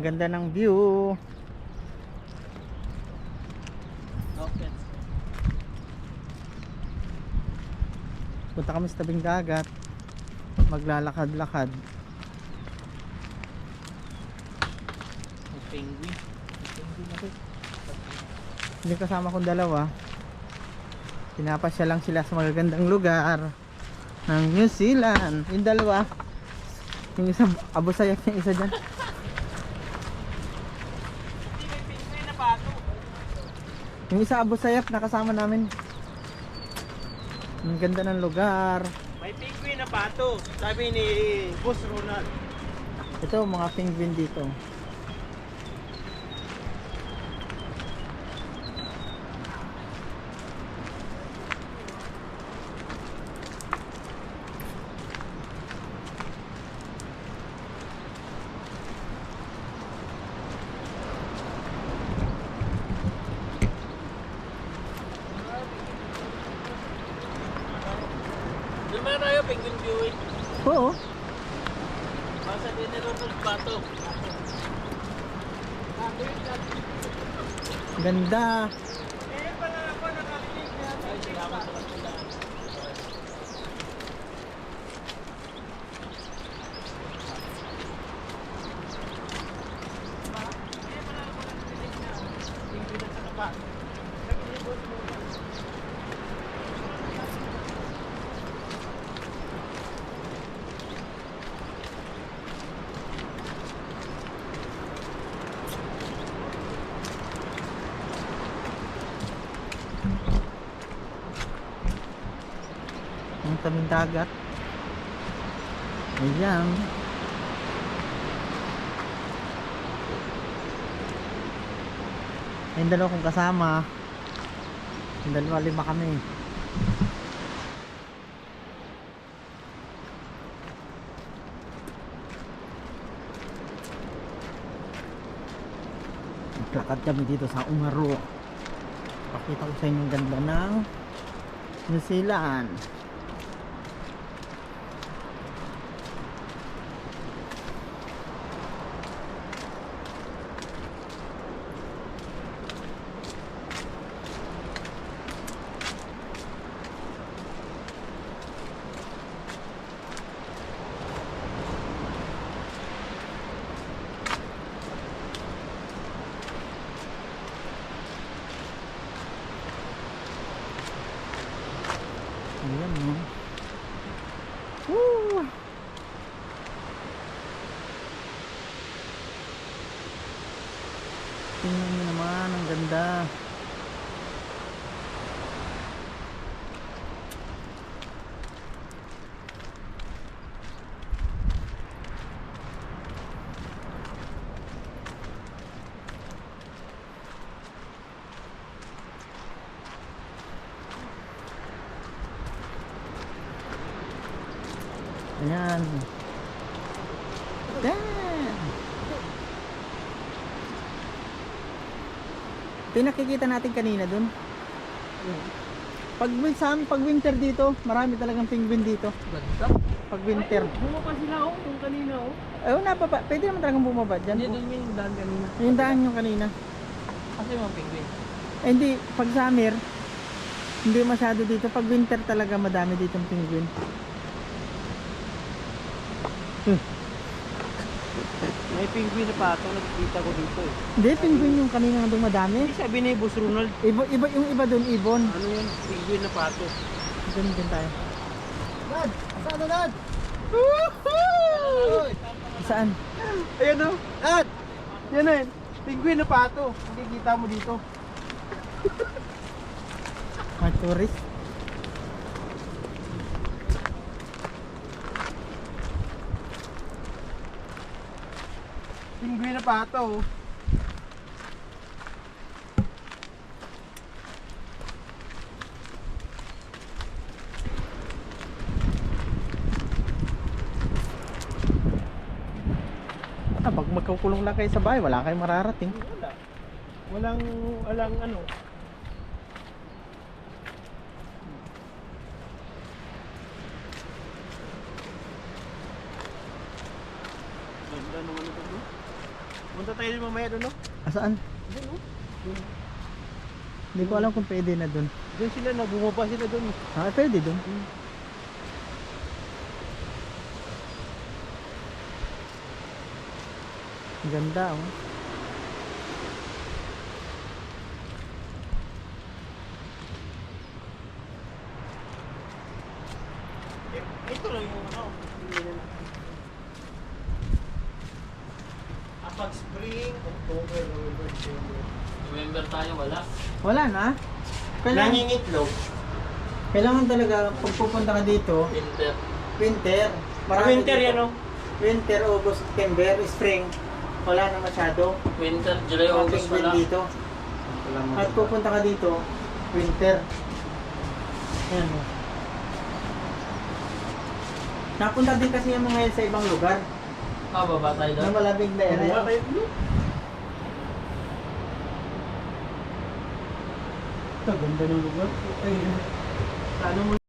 Ganda ng view. Punta kami sa tabing dagat. Maglalakad-lakad. Penguin. Hindi kasama kong dalawa. Pinapasya lang sila sa magagandang lugar ng New Zealand. Yung dalawa. Yung isa, abo sayak yung isa dyan. Hindi may penguin na pato. Yung isa abo sayap na kasama namin. Ang ganda ng lugar. May penguin na pato. Sabi ni Boss Ronald. Ito mga penguin dito. Tayo penguin viewing. Oo. Baka sabihin ni Ronald pato. Ganda. Eh, Ang tabing dagat. Ayan. Yung dalawa kong kasama. Yung dalawa lima kami. Naglakad kami dito sa Umaro. Pakita ko sa inyo yung ganda ng New Zealand. Woo! Ayan. Damn! Ito yung nakikita natin kanina dun. Pag, sa, pag winter dito, marami talagang penguin dito. Ganda. Pag winter. Bumaba sila oh, yung kanina oh. Eh, wala pa pa. Pwede naman talagang bumaba dyan. Hindi doon yung daan kanina. Yung daan yung kanina. Kasi mga penguin. Eh, hindi, pag summer, hindi masyado dito. Pag winter talaga madami dito ang penguin. May penguin na pato, nakikita ko dito eh. Hindi, penguin yung kanina nga doon madami. Hindi sabi ni Boss Ronald, Iba, iba, yung iba doon, ibon. ano yan, penguin na pato. Doon din tayo. Dad! Saan na Dad? Saan? Ayan o. Dad! Yan na yun. Penguin na pato. Makikita mo dito. Mga tourist. Penguin na pato. oh. Ah, pag magkukulong lang kayo sa bahay, wala kayong mararating. Wala. Walang, walang ano. Ganda naman ito bro. Punta tayo mamaya doon, no? Asaan? Doon, no? Doon. Hindi ko alam kung pwede na dun. Doon sila na, bumaba sila doon. Ah, pwede dun. Ang Ganda oh. Eh, ito lang yung ano. Apag Spring, October, November, December. November tayo, wala. Wala na. Kailangan, Nangingitlog. kailangan talaga pag pupunta ka dito, Winter. winter. Ah, winter dito. yan, no? Winter, August, September, spring. Wala na masyado. Winter, July, August August wala. dito. At pupunta ka dito, winter. Ayan mo. Napunta din kasi yung mga yan sa ibang lugar Ah, baba tayo na doon. malamig na area. Bumaba tayo doon. Ganda ng lugar. Ay, ano mo